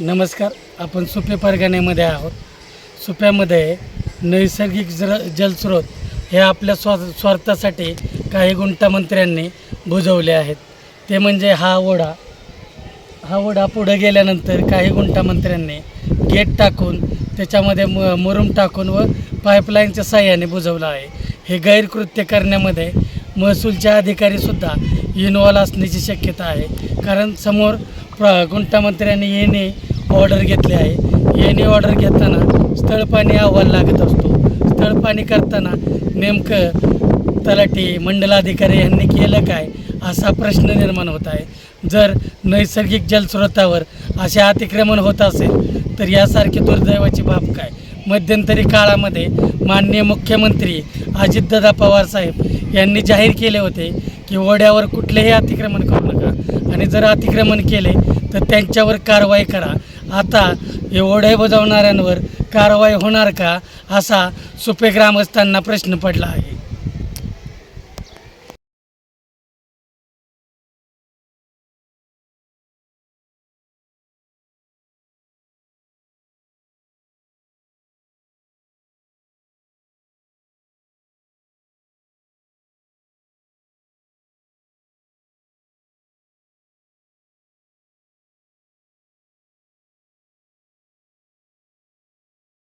नमस्कार आपण सुपे परगण्यामध्ये आहोत. सुप्यामध्ये नैसर्गिक जल जलस्रोत हे आपल्या स्वा स्वार्थासाठी काही गुंटामंत्र्यांनी बुजवले आहेत. ते म्हणजे हा ओढा हा ओढा पुढं गेल्यानंतर काही गुंटामंत्र्यांनी गेट टाकून त्याच्यामध्ये म मुरुम टाकून व पाईपलाईनच्या साह्याने बुजवलं आहे. हे गैरकृत्य करण्यामध्ये महसूलच्या अधिकारीसुद्धा इन्वॉल्व असण्याची शक्यता आहे. कारण समोर प्र गुंटामंत्र्यांनी येणे ऑर्डर घेतली आहे. याने ऑर्डर घेताना स्थळपाणी अहवाल लागत असतो. स्थळपाणी करताना नेमकं तलाठी मंडलाधिकारी यांनी केलं काय असा प्रश्न निर्माण होत आहे. जर नैसर्गिक जलस्रोतावर असे अतिक्रमण होत असेल तर यासारखी दुर्दैवाची बाब काय? मध्यंतरी काळामध्ये माननीय मुख्यमंत्री अजितदादा पवार साहेब यांनी जाहीर केले होते की ओढ्यावर कुठलेही अतिक्रमण करू नका. आणि जर अतिक्रमण केले तर त्यांच्यावर कारवाई करा. आता एवढे बजावणाऱ्यांवर कारवाई होणार का? असा सुपे ग्रामस्थांना प्रश्न पडला आहे.